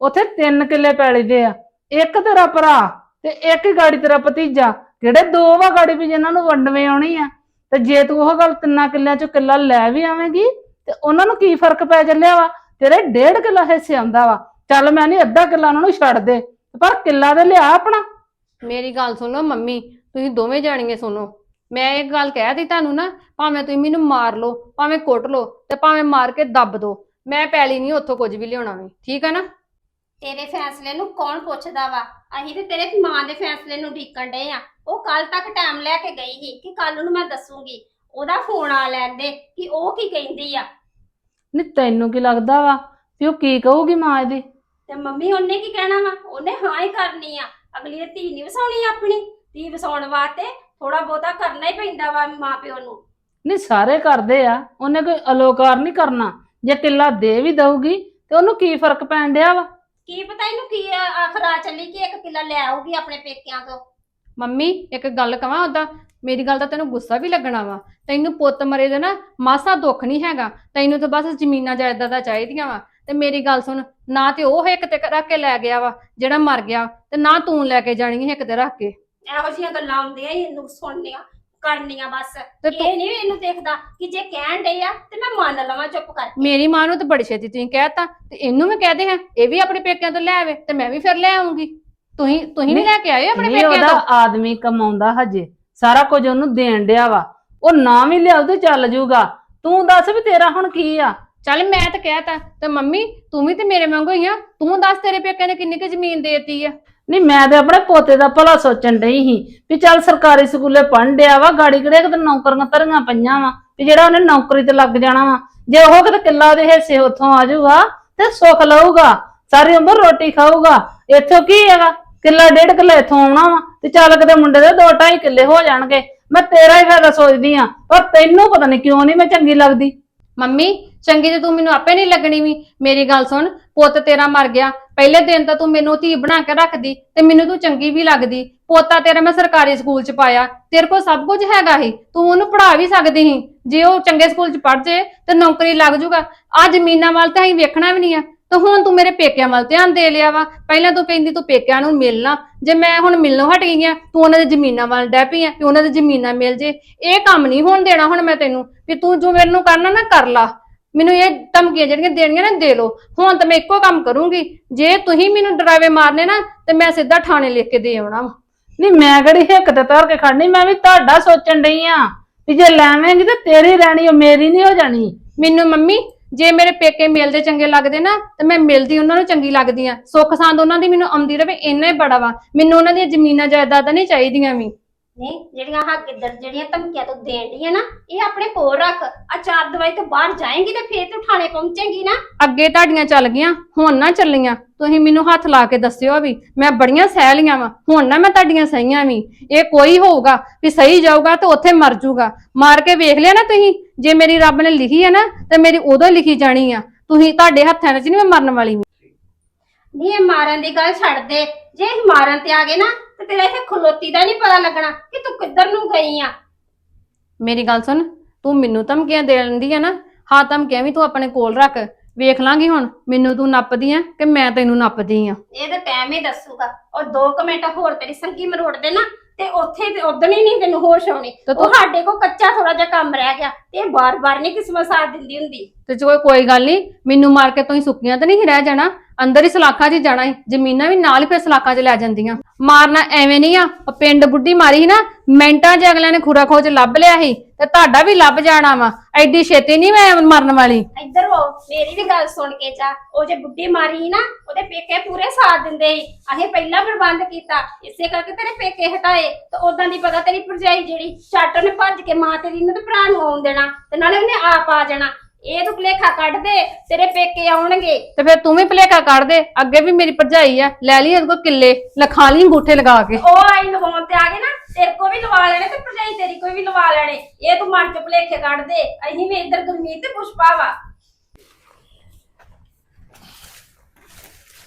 ਉੱਥੇ ਤਿੰਨ ਕਿੱਲੇ ਪੈਲੀ ਦੇ ਆ, ਇੱਕ ਤੇਰਾ ਭਰਾ ਤੇ ਇੱਕ ਹੀ ਗਾੜੀ ਤੇਰਾ ਭਤੀਜਾ ਕਿਹੜੇ ਦੋ ਵਾ ਗਾੜੀ ਵੀ ਜਿਨ੍ਹਾਂ ਨੂੰ ਵੰਡਵੇਂ ਆਉਣੀ ਆ। ਤੇ ਜੇ ਤੂੰ ਉਹ ਗੱਲ ਤਿੰਨਾਂ ਕਿੱਲਿਆਂ ਚੋਂ ਕਿੱਲਾ ਲੈ ਵੀ ਆਵੇਂਗੀ, ਤੇ ਉਹਨਾਂ ਨੂੰ ਕੀ ਫ਼ਰਕ ਪੈ ਚੱਲਿਆ ਵਾ? ਤੇਰੇ ਡੇਢ ਕਿੱਲਾ ਹਿੱਸੇ ਆਉਂਦਾ ਵਾ। ਚੱਲ ਮੈਂ ਨਹੀਂ ਅੱਧਾ ਕਿੱਲਾ ਉਹਨਾਂ ਨੂੰ ਛੱਡ ਦੇ, ਪਰ ਕਿੱਲਾ ਤੇ ਲਿਆ ਆਪਣਾ। ਮੇਰੀ ਗੱਲ ਸੁਣੋ ਮੰਮੀ, ਤੁਸੀਂ ਦੋਵੇਂ ਜਾਣੀਏ ਸੁਣੋ। ਮੈਂ ਇੱਕ ਗੱਲ ਕਹਿ ਦਿੱਤੀ ਤੁਹਾਨੂੰ ਨਾ, ਭਾਵੇਂ ਤੁਸੀਂ ਮੈਨੂੰ ਮਾਰ ਲਓ, ਭਾਵੇਂ ਕੁੱਟ ਲਓ, ਤੇ ਭਾਵੇਂ ਮਾਰ ਕੇ ਦੱਬ ਦਿਓ ਮੈਂ ਪੈਲੀ ਨਹੀਂ ਉੱਥੋਂ ਕੁਝ ਵੀ ਲਿਆਉਣਾ ਵੀ। ਠੀਕ ਹੈ ਨਾ? ਤੇਰੇ ਫੈਸਲੇ ਨੂੰ ਕੌਣ ਪੁੱਛਦਾ ਵਾ? ਅਸੀਂ ਤੇ ਤੇਰੇ ਮਾਂ ਦੇ ਫੈਸਲੇ ਨੂੰ ਢੀਕਣ ਡਏ ਆ। ਉਹ ਕੱਲ ਤੱਕ ਟਾਈਮ ਲੈ ਕੇ ਗਈ ਸੀ ਕਿ ਕੱਲ ਨੂੰ ਮੈਂ ਦੱਸੂਗੀ। ਉਹਦਾ ਫੋਨ ਆ ਲੈਂਦੇ ਕਿ ਉਹ ਕੀ ਕਹਿੰਦੀ ਆ। ਨਹੀਂ ਤੈਨੂੰ ਕੀ ਲੱਗਦਾ ਵਾ ਵੀ ਉਹ ਕੀ ਕਹੂਗੀ ਮਾਂ ਇਹਦੀ? ਤੇ ਮੰਮੀ ਉਹਨੇ ਕੀ ਕਹਿਣਾ ਵਾ? ਉਹਨੇ ਹਾਂ ਹੀ ਕਰਨੀ ਆ। ਅਗਲੀ ਨੇ ਧੀ ਨਹੀਂ ਵਸਾਉਣੀ ਆਪਣੀ। ਧੀ ਵਸਾਉਣ ਵਾਸਤੇ ਥੋੜਾ ਬਹੁਤਾ ਕਰਨਾ ਹੀ ਪੈਂਦਾ ਵਾ ਮਾਂ ਪਿਓ ਨੂੰ। ਨਹੀਂ ਸਾਰੇ ਕਰਦੇ ਆ। ਉਹਨੇ ਕੋਈ ਅਲੋਕਾਰ ਨਹੀਂ ਕਰਨਾ। ਜੇ ਕਿੱਲਾ ਦੇ ਵੀ ਦਊਗੀ ਤੇ ਉਹਨੂੰ ਕੀ ਫ਼ਰਕ ਪੈਣ ਡਿਆ ਵਾ? ਕੀ ਪਤਾ ਇਹਨੂੰ ਕੀ ਆ- ਆਖਰ ਆ ਚੱਲੀ ਕਿ ਇੱਕ ਕਿੱਲਾ ਲੈ ਆਊਗੀ ਆਪਣੇ ਪੇਕਿਆਂ ਤੋਂ? ਮੰਮੀ ਇੱਕ ਗੱਲ ਕਵਾਂ ਉਦਾਂ ਮੇਰੀ ਗੱਲ ਦਾ ਤੈਨੂੰ ਗੁੱਸਾ ਵੀ ਲੱਗਣਾ ਵਾ। ਤੈਨੂੰ ਪੁੱਤ ਮਰੇ ਦੇ ਨਾ ਮਾਸਾ ਦੁੱਖ ਨਹੀਂ ਹੈਗਾ। ਤੈਨੂੰ ਤਾਂ ਬਸ ਜ਼ਮੀਨਾਂ ਜਾਇਦਾਦਾਂ ਚਾਹੀਦੀਆਂ ਵਾ। ਤੇ ਮੇਰੀ ਗੱਲ ਸੁਣ ਨਾ ਤੇ ਉਹ ਇੱਕ ਤੇ ਰੱਖ ਕੇ ਲੈ ਗਿਆ ਵਾ ਜਿਹੜਾ ਮਰ ਗਿਆ। ਤੇ ਨਾ ਤੂੰ ਲੈ ਕੇ ਜਾਣੀ ਹੈ ਇੱਕ ਤੇ ਰੱਖ ਕੇ। ਇਹੋ ਜਿਹੀਆਂ ਗੱਲਾਂ ਆਉਂਦੀਆਂ ਹੀ ਇਹਨੂੰ ਸੁਣਨੀਆਂ। ਕਰਨੀਆਂ ਬਸ। ਤੇ ਤੂੰ ਇਹ ਨਹੀਂ ਇਹਨੂੰ ਦੇਖਦਾ ਕਿ ਜੇ ਕਹਿਣ ਡੇ ਆ ਤੇ ਮੈਂ ਮੰਨ ਲਵਾਂ ਚੁੱਪ ਕਰ ਮੇਰੀ ਮਾਂ ਨੂੰ ਤਾਂ ਬੜੀ ਛੇਤੀ ਤੁਸੀਂ ਕਹਿਤਾ ਤੇ ਇਹਨੂੰ ਵੀ ਕਹਦੇ ਹਾਂ ਇਹ ਵੀ ਆਪਣੇ ਪੇਕਿਆਂ ਤੋਂ ਲੈ ਆਵੇ ਤੇ ਮੈਂ ਵੀ ਫਿਰ ਲੈ ਆਉਂਗੀ। ਤੁਸੀਂ ਤੁਸੀਂ ਵੀ ਨਹੀਂ, ਲੈ ਕੇ ਆਏ ਆਪਣੇ ਨਹੀਂ ਪੇਕਿਆਂ ਉਹਦਾ ਤੋਂ? ਆਦਮੀ ਕਮਾਉਂਦਾ ਹਜੇ। ਸਾਰਾ ਕੁਝ ਉਹਨੂੰ ਦੇਣ ਡਿਆ ਵਾ। ਉਹ ਨਾ ਵੀ ਲਿਆਉ ਤੇ ਚੱਲ ਜਾਊਗਾ ਤੂੰ ਦੱਸ ਵੀ ਤੇਰਾ ਹੁਣ ਕੀ ਆ? ਚੱਲ ਮੈਂ ਤਾਂ ਕਹਿਤਾ ਤੇ ਮੰਮੀ ਤੂੰ ਵੀ ਤੇ ਮੇਰੇ ਵਾਂਗੂ ਹੀ ਆ। ਤੂੰ ਦੱਸ ਤੇਰੇ ਪੇਕਿਆਂ ਨੇ ਕਿੰਨੀ ਕੁ ਜ਼ਮੀਨ ਦੇਤੀ ਆ? ਨਹੀਂ, ਮੈਂ ਤੇ ਆਪਣੇ ਪੋਤੇ ਦਾ ਭਲਾ ਸੋਚਣ ਡਈ ਸੀ ਵੀ ਚੱਲ ਸਰਕਾਰੀ ਸਕੂਲੇ ਪੜ੍ਹਨ ਡਿਆ ਵਾ, ਗਾੜੀ ਕਿਹੜੇ ਕਿਤੇ ਨੌਕਰੀਆਂ ਧਰੀਆਂ ਪਈਆਂ ਵਾ, ਵੀ ਜਿਹੜਾ ਉਹਨੇ ਨੌਕਰੀ ਤੇ ਲੱਗ ਜਾਣਾ ਵਾ। ਜੇ ਉਹ ਕਿਤੇ ਕਿੱਲਾ ਦੇ ਹਿੱਸੇ ਉੱਥੋਂ ਆ ਜਾਊਗਾ ਤੇ ਸੁੱਖ ਲਊਗਾ, ਸਾਰੀ ਉਮਰ ਰੋਟੀ ਖਾਊਗਾ। ਇੱਥੋਂ ਕੀ ਹੈਗਾ? ਕਿੱਲਾ ਡੇਢ ਕਿੱਲਾ ਇੱਥੋਂ ਆਉਣਾ ਵਾ ਤੇ ਚੱਲ ਕਿਤੇ ਮੁੰਡੇ ਦੇ ਦੋ ਢਾਈ ਕਿੱਲੇ ਹੋ ਜਾਣਗੇ। ਮੈਂ ਤੇਰਾ ਹੀ ਫਾਇਦਾ ਸੋਚਦੀ ਆ, ਪਰ ਤੈਨੂੰ ਪਤਾ ਨਹੀਂ ਕਿਉਂ ਨਹੀਂ ਮੈਂ ਚੰਗੀ ਲੱਗਦੀ। ਮੰਮੀ, ਚੰਗੀ ਤੇ ਤੂੰ ਮੈਨੂੰ ਆਪੇ ਨਹੀਂ ਲੱਗਣੀ ਵੀ। ਮੇਰੀ ਗੱਲ ਸੁਣ, ਪੁੱਤ ਤੇਰਾ ਮਰ ਗਿਆ ਪਹਿਲੇ ਦਿਨ ਤਾਂ ਤੂੰ ਮੈਨੂੰ ਧੀ ਬਣਾ ਕੇ ਰੱਖਦੀ ਤੇ ਮੈਨੂੰ ਤੂੰ ਚੰਗੀ ਵੀ ਲੱਗਦੀ। ਪੋਤਾ ਤੇਰਾ ਮੈਂ ਸਰਕਾਰੀ ਸਕੂਲ ਚ ਪਾਇਆ। ਤੇਰੇ ਕੋਲ ਸਭ ਕੁਝ ਹੈਗਾ ਹੀ ਤੂੰ ਉਹਨੂੰ ਪੜ੍ਹਾ ਵੀ ਸਕਦੀ ਸੀ। ਜੇ ਉਹ ਚੰਗੇ ਸਕੂਲ ਚ ਪੜ੍ਹ ਜੇ ਤੇ ਨੌਕਰੀ ਲੱਗ ਜੂਗਾ। ਆ ਜ਼ਮੀਨਾਂ ਵੱਲ ਤਾਂ ਅਸੀਂ ਵੇਖਣਾ ਵੀ ਨਹੀਂ ਆ। ਤੇ ਹੁਣ ਤੂੰ ਮੇਰੇ ਪੇਕਿਆਂ ਵੱਲ ਧਿਆਨ ਦੇ ਲਿਆ ਵਾ। ਪਹਿਲਾਂ ਤੂੰ ਕਹਿੰਦੀ ਤੂੰ ਪੇਕਿਆਂ ਨੂੰ ਮਿਲਣਾ। ਜੇ ਮੈਂ ਹੁਣ ਮਿਲਣੋਂ ਹਟ ਗਈ ਆ, ਤੂੰ ਉਹਨਾਂ ਦੇ ਜ਼ਮੀਨਾਂ ਵੱਲ ਡੈ ਪਈ ਆ ਕਿ ਉਹਨਾਂ ਦੇ ਜ਼ਮੀਨਾਂ ਮਿਲ ਜੇ। ਇਹ ਕੰਮ ਨਹੀਂ ਹੋਣ ਦੇਣਾ ਹੁਣ ਮੈਂ ਤੈਨੂੰ। ਵੀ ਤੂੰ ਜੋ ਮੈਨੂੰ ਕਰਨਾ ਨਾ ਕਰ ਲਾ। ਮੈਨੂੰ ਇਹ ਧਮਕੀਆਂ ਜਿਹੜੀਆਂ ਦੇਣੀਆਂ ਨਾ ਦੇ ਲੋ ਹੁਣ ਤਾਂ ਮੈਂ ਇੱਕੋ ਕੰਮ ਕਰੂੰਗੀ। ਜੇ ਤੁਸੀਂ ਮੈਨੂੰ ਡਰਾਵੇ ਮਾਰਨੇ ਨਾ ਤੇ ਮੈਂ ਸਿੱਧਾ ਥਾਣੇ ਲਿਖ ਕੇ ਦੇ ਆਉਣਾ ਵਾ। ਨਹੀਂ ਮੈਂ ਕਿਹੜੀ ਹਿੱਕ ਤੇ ਧਰ ਕੇ ਖੜਨੀ? ਮੈਂ ਵੀ ਤੁਹਾਡਾ ਸੋਚਣ ਡਈ ਆ ਵੀ ਜੇ ਲੈਵੇਂਗੀ ਤੇ ਤੇਰੀ ਰਹਿਣੀ ਉਹ ਮੇਰੀ ਨਹੀਂ ਹੋ ਜਾਣੀ। ਮੈਨੂੰ ਮੰਮੀ ਜੇ ਮੇਰੇ ਪੇਕੇ ਮਿਲਦੇ ਚੰਗੇ ਲੱਗਦੇ ਨਾ ਤੇ ਮੈਂ ਮਿਲਦੀ ਉਹਨਾਂ ਨੂੰ ਚੰਗੀ ਲੱਗਦੀ ਆ। ਸੁੱਖ ਸਾਂਦ ਉਹਨਾਂ ਦੀ ਮੈਨੂੰ ਆਉਂਦੀ ਰਵੇ ਇੰਨਾ ਹੀ ਬੜਾ ਵਾ। ਮੈਨੂੰ ਉਹਨਾਂ ਦੀਆਂ ਜ਼ਮੀਨਾਂ ਜਾਇਦਾਦਾਂ ਨਹੀਂ ਚਾਹੀਦੀਆਂ ਵੀ। ਨਹੀਂ, ਜਿਹੜੀਆਂ ਹਾਂ ਕਿੱਧਰ ਜਿਹੜੀਆਂ ਧਮਕੀਆਂ ਤੋਂ ਦੇਣ ਡੀਆਂ ਨਾ, ਇਹ ਆਪਣੇ ਕੋਲ ਰੱਖ। ਆ ਚਾਰ ਦਵਾਈ ਤੋਂ ਬਾਹਰ ਜਾਏਂਗੀ ਤੇ ਫੇਰ ਤੂੰ ਥਾਣੇ ਪਹੁੰਚੇਂਗੀ ਨਾ। ਅੱਗੇ ਤੁਹਾਡੀਆਂ ਚੱਲ ਗਈਆਂ, ਹੁਣ ਨਾ ਚੱਲੀਆਂ। ਤੁਸੀਂ ਮੈਨੂੰ ਹੱਥ ਲਾ ਕੇ ਦੱਸਿਓ ਵੀ ਮੈਂ ਬੜੀਆਂ ਸਹਿ ਲੀਆਂ ਵਾ, ਹੁਣ ਨਾ ਮੈਂ ਤੁਹਾਡੀਆਂ ਸਹੀਆਂ ਵੀ। ਇਹ ਕੋਈ ਹੋਊਗਾ ਵੀ ਸਹੀ ਜਾਊਗਾ ਤੇ ਉੱਥੇ ਮਰ ਜਾਊਗਾ ਮਾਰ ਕੇ ਵੇਖ ਲਿਆ ਨਾ ਤੁਸੀਂ, ਜੇ ਮੇਰੀ ਰੱਬ ਨੇ ਲਿਖੀ ਹੈ ਨਾ, ਤੇ ਮੇਰੀ ਉਦੋਂ ਲਿਖੀ ਜਾਣੀ ਆ। ਤੁਸੀਂ ਤੁਹਾਡੇ ਹੱਥਾਂ ਵਿੱਚ ਨਹੀਂ ਮੈਂ ਮਰਨ ਵਾਲੀ ਨਹੀਂ ਇਹ ਮਾਰਨ ਦੀ ਗੱਲ ਛੱਡ ਦੇ। ਜੇ ਇਹ ਮਾਰਨ ਤੇ ਆ ਗਏ ਨਾ ਤੇ ਤੇਰਾ ਇੱਥੇ ਖਲੋਤੀ ਦਾ ਨਹੀਂ ਪਤਾ ਲੱਗਣਾ ਕਿ ਤੂੰ ਕਿੱਧਰ ਨੂੰ ਗਈ ਆ। ਮੇਰੀ ਗੱਲ ਸੁਣ ਤੂੰ ਮੈਨੂੰ ਧਮਕੀਆਂ ਦੇ ਲੈਂਦੀ ਆ ਨਾ ਹਾਂ ਧਮਕੀਆਂ ਵੀ ਤੂੰ ਆਪਣੇ ਕੋਲ ਰੱਖ। ਵੇਖ ਲਾਂਗੀ ਹੁਣ ਮੈਨੂੰ ਤੂੰ ਨੱਪਦੀ ਆ ਕਿ ਮੈਂ ਤੈਨੂੰ ਨੱਪਦੀ ਆ? ਇਹ ਤਾਂ ਟਾਈਮ ਹੀ ਦੱਸੂਗਾ। ਔਰ 2 ਮਿੰਟ ਹੋਰ ਤੇਰੀ ਸੰਗੀ ਮਰੋੜ ਦੇ ਨਾ ਤੇ ਉੱਥੇ ਤੇ ਉਦਣ ਹੀ ਨਹੀਂ ਤੈਨੂੰ ਹੋਸ਼ ਆਉਣੀ। ਤੇ ਉਹ ਤੂੰ ਸਾਡੇ ਕੋਲ ਕੱਚਾ ਥੋੜਾ ਜਿਹਾ ਕੰਮ ਰਹਿ ਗਿਆ ਤੇ ਇਹ ਬਾਰ-ਬਾਰ ਨਹੀਂ ਕਿਸਮਤ ਸਾਥ ਦਿੰਦੀ ਹੁੰਦੀ। ਤੇ ਜੋ ਕੋਈ ਗੱਲ ਨਹੀਂ ਮੈਨੂੰ ਮਾਰ ਕੇ ਤੁਸੀਂ ਸੁੱਕੀਆਂ ਤਾਂ ਨਹੀਂ ਰਹਿ ਜਾਣਾ। ਅੰਦਰ ਹੀ ਸਲਾਖਾਂ 'ਚ ਹੀ ਜਾਣਾ ਹੀ ਜ਼ਮੀਨਾਂ ਵੀ ਨਾਲ ਹੀ ਫਿਰ ਸਲਾਖਾਂ 'ਚ ਲੈ ਜਾਂਦੀਆਂ। ਮਾਰਨਾ ਐਵੇਂ ਨਹੀਂ ਆ। ਉਹ ਪਿੰਡ ਬੁੱਢੀ ਮਾਰੀ ਸੀ ਨਾ, ਮਿੰਟਾਂ 'ਚ ਅਗਲਿਆਂ ਨੇ ਖੁਰਾ ਖੋਜ ਲੱਭ ਲਿਆ ਸੀ ਤੇ ਤੁਹਾਡਾ ਵੀ ਲੱਭ ਜਾਣਾ ਵਾ। ਐਡੀ ਛੇਤੀ ਨਹੀਂ ਮੈਂ ਮਰਨ ਵਾਲੀ। ਇੱਧਰ ਹੋ ਮੇਰੀ ਵੀ ਗੱਲ ਸੁਣ ਕੇ ਜਾ। ਉਹ ਜੇ ਬੁੱਢੀ ਮਾਰੀ ਸੀ ਨਾ, ਉਹਦੇ ਪੇਕੇ ਪੂਰੇ ਸਾਥ ਦਿੰਦੇ ਸੀ। ਅਸੀਂ ਪਹਿਲਾਂ ਪ੍ਰਬੰਧ ਕੀਤਾ, ਇਸੇ ਕਰਕੇ ਤੇਰੇ ਪੇਕੇ ਹਟਾਏ। ਤੇ ਉਦਾਂ ਦੀ ਪਤਾ ਤੇਰੀ ਭਰਜਾਈ ਜਿਹੜੀ ਛੱਟ ਉਹਨੇ ਭੱਜ ਕੇ ਮਾਂ ਤੇਰੀ ਨੂੰ ਤੇ ਭਰਾ ਨੂੰ ਆਉਣ ਦੇਣਾ, ਤੇ ਨਾਲੇ ਉਹਨੇ ਆਪ ਆ ਜਾਣਾ। ਇਹ ਤੂੰ ਭੁਲੇਖਾ ਕੱਢ ਦੇ ਤੇਰੇ ਪੇਕੇ ਆਉਣਗੇ। ਤੇ ਫਿਰ ਤੂੰ ਵੀ ਭਲੇਖਾ ਕੱਢ ਦੇ ਅੱਗੇ ਵੀ ਮੇਰੀ ਭਰਜਾਈ ਆ ਲੈ ਲਈ ਇਹਦੇ ਕੋਲ ਕਿੱਲੇ ਲਖਾ ਲਈ ਅੰਗੂਠੇ ਲਗਾ ਕੇ। ਉਹ ਆਈ ਲਵਾਉਣ ਤੇ ਆ ਗਏ ਨਾ ਤੇਰੇ ਕੋ ਵੀ ਲਵਾ ਲੈਣੇ ਤੇ ਭਰਜਾਈ ਤੇਰੀ ਕੋਈ ਵੀ ਲਵਾ ਲੈਣੇ। ਇਹ ਤੂੰ ਮਨ ਚ ਭੁਲੇਖੇ ਕੱਢ ਦੇ ਅਸੀਂ ਵੀ ਇੱਧਰ ਗੁਰਮੀਤ ਤੇ ਪੁਸ਼ਪਾ ਵਾ।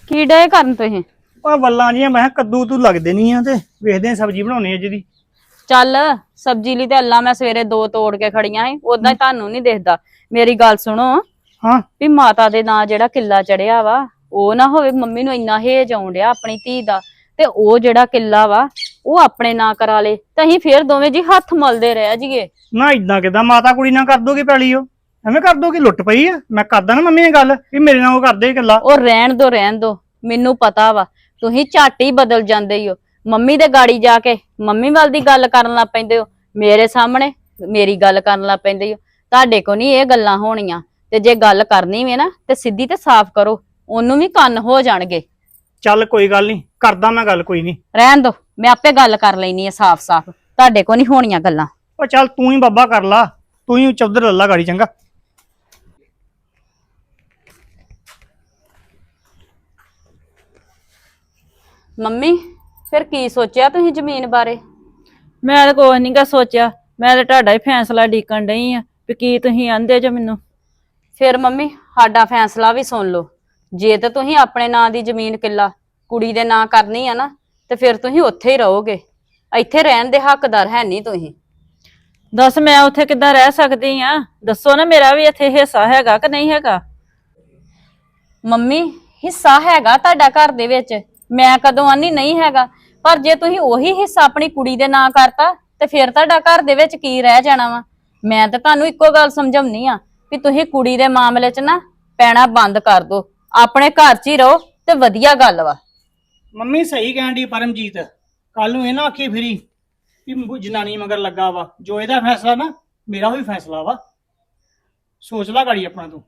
ਕੀ ਡੇ ਕਰਨ ਤੁਸੀਂ? ਉਹ ਵੱਲਾਂ ਜੀਆਂ ਮੈਂ ਕਿਹਾ ਕੱਦੂ ਤੂੰ ਲੱਗਦੇ ਨਹੀਂ ਆ ਤੇ ਵੇਖਦੇ ਆ ਸਬਜ਼ੀ ਬਣਾਉਣੀ ਅੱਜ ਦੀ ਚੱਲ ਸਬਜ਼ੀ ਲਈ ਤੇ ਅੱਲਾ ਮੈਂ ਸਵੇਰੇ ਦੋ ਤੋੜ ਕੇ ਖੜੀਆਂ ਸੀ ਉਦਾਂ ਹੀ ਤੁਹਾਨੂੰ ਨਹੀਂ ਦਿਖਦਾ। ਮੇਰੀ ਗੱਲ ਸੁਣੋ। ਹਾਂ। ਵੀ ਮਾਤਾ ਦੇ ਨਾਂ ਜਿਹੜਾ ਕਿੱਲਾ ਚੜਿਆ ਵਾ ਉਹ ਨਾ ਹੋਵੇ ਮੰਮੀ ਨੂੰ ਇੰਨਾ ਹੇਜ ਆਉਣ ਡਿਆ ਆਪਣੀ ਧੀ ਦਾ ਤੇ ਉਹ ਜਿਹੜਾ ਕਿੱਲਾ ਵਾ ਉਹ ਆਪਣੇ ਨਾਂ ਕਰਾ ਲੇ ਤੇ ਅਸੀਂ ਫੇਰ ਦੋਵੇਂ ਜੀ ਹੱਥ ਮਲਦੇ ਰਹਿ ਜੀਏ। ਨਾ ਇਦਾਂ ਕਿਦਾਂ ਮਾਤਾ ਕੁੜੀ ਨਾਲ ਕਰ ਦੋਗੇ ਪੈਲੀ ਉਹ? ਐਵੇਂ ਕਰ ਦੋਗੇ ਲੁੱਟ ਪਈ ਆ? ਮੈਂ ਕਰਦਾ ਨਾ ਮੰਮੀ ਨਾਲ ਗੱਲ ਵੀ ਮੇਰੇ ਨਾਲ ਉਹ ਕਰਦੇ ਇਕੱਲਾ ਉਹ ਰਹਿਣ ਦੋ ਰਹਿਣ ਦੋ ਮੈਨੂੰ ਪਤਾ ਵਾ ਤੁਸੀਂ ਝੱਟ ਹੀ ਬਦਲ ਜਾਂਦੇ ਹੀ ਹੋ ਮੰਮੀ ਦੇ ਗਾੜੀ ਜਾ ਕੇ ਮੰਮੀ ਵੱਲ ਦੀ ਗੱਲ ਕਰਨ ਲੱਗ ਪੈਂਦੇ ਹੋ ਮੇਰੇ ਸਾਹਮਣੇ ਮੇਰੀ ਗੱਲ ਕਰਨ ਲੱਗ ਪੈਂਦੇ ਹੋ ਤੁਹਾਡੇ ਕੋ ਨਹੀਂ ਇਹ ਗੱਲਾਂ ਹੋਣੀਆਂ। ਤੇ ਜੇ ਗੱਲ ਕਰਨੀ ਵੇ ਨਾ ਤੇ ਸਿੱਧੀ ਤੇ ਸਾਫ਼ ਕਰੋ। ਉਹਨੂੰ ਵੀ ਕੰਨ ਹੋ ਜਾਣਗੇ। ਚੱਲ ਕੋਈ ਗੱਲ ਨਹੀਂ ਕਰਦਾ ਮੈਂ ਗੱਲ ਕੋਈ ਨਹੀਂ। ਰਹਿਣ ਦੋ ਮੈਂ ਆਪੇ ਗੱਲ ਕਰ ਲੈਣੀ ਆ ਸਾਫ਼-ਸਾਫ਼। ਤੁਹਾਡੇ ਕੋ ਨਹੀਂ ਹੋਣੀਆਂ ਗੱਲਾਂ। ਉਹ ਚੱਲ ਤੂੰ ਹੀ ਬਾਬਾ ਕਰ ਲਾ ਤੂੰ ਹੀ ਚੌਧਰ ਲੱਲਾ ਗਾੜੀ ਚੰਗਾ। ਮੰਮੀ ਫਿਰ ਕੀ ਸੋਚਿਆ ਤੁਸੀਂ ਜ਼ਮੀਨ ਬਾਰੇ? ਮੈਂ ਤਾਂ ਕੋਈ ਨੀ ਗਾ ਸੋਚਿਆ ਮੈਂ ਤਾਂ ਤੁਹਾਡਾ ਹੀ ਫੈਸਲਾ ਡੀਕਣ ਡਈ ਆ ਵੀ ਕੀ ਤੁਸੀਂ ਆਂਦੇ ਜੋ ਮੈਨੂੰ? ਫਿਰ ਮੰਮੀ ਸਾਡਾ ਫੈਸਲਾ ਵੀ ਸੁਣ ਲਓ। ਜੇ ਤੇ ਤੁਸੀਂ ਆਪਣੇ ਨਾਂ ਦੀ ਜ਼ਮੀਨ ਕਿੱਲਾ ਕੁੜੀ ਦੇ ਨਾਂ ਕਰਨੀ ਆ ਨਾ ਤੇ ਫਿਰ ਤੁਸੀਂ ਉੱਥੇ ਹੀ ਰਹੋਗੇ। ਇੱਥੇ ਰਹਿਣ ਦੇ ਹੱਕਦਾਰ ਹੈ ਨਹੀਂ ਤੁਸੀਂ। ਦੱਸ ਮੈਂ ਉੱਥੇ ਕਿੱਦਾਂ ਰਹਿ ਸਕਦੀ ਆ? ਦੱਸੋ ਨਾ ਮੇਰਾ ਵੀ ਇੱਥੇ ਹਿੱਸਾ ਹੈਗਾ ਕਿ ਨਹੀਂ ਹੈਗਾ? ਮੰਮੀ ਹਿੱਸਾ ਹੈਗਾ ਤੁਹਾਡਾ ਘਰ ਦੇ ਵਿੱਚ। ਮੈਂ ਕਦੋਂ ਆਨੀ ਨਹੀਂ ਹੈਗਾ। ਪਰ ਜੇ ਤੁਸੀਂ ਉਹੀ ਹਿੱਸਾ ਆਪਣੀ ਕੁੜੀ ਦੇ ਨਾਂ ਕਰਤਾ ਤੇ ਫਿਰ ਤੁਹਾਡਾ ਘਰ ਦੇ ਵਿੱਚ ਕੀ ਰਹਿ ਜਾਣਾ ਵਾ? ਮੈਂ ਤਾਂ ਤੁਹਾਨੂੰ ਇੱਕੋ ਗੱਲ ਸਮਝਾਉਣੀ ਆ ਵੀ ਤੁਸੀਂ ਕੁੜੀ ਦੇ ਮਾਮਲੇ 'ਚ ਨਾ ਪੈਣਾ ਬੰਦ ਕਰ ਦਿਓ। ਆਪਣੇ ਘਰ 'ਚ ਹੀ ਰਹੋ ਤੇ ਵਧੀਆ ਗੱਲ ਵਾ। ਮੰਮੀ ਸਹੀ ਕਹਿਣ ਦੀ ਪਰਮਜੀਤ ਕੱਲ ਨੂੰ ਇਹ ਨਾ ਆਖੀ ਫਿਰੀ ਮ- ਜਨਾਨੀ ਮਗਰ ਲੱਗਾ ਵਾ। ਜੋ ਇਹਦਾ ਫੈਸਲਾ ਨਾ ਮੇਰਾ ਵੀ ਫੈਸਲਾ ਵਾ। ਸੋਚ ਲੈ ਗਾੜੀ ਆਪਣਾ ਤੂੰ।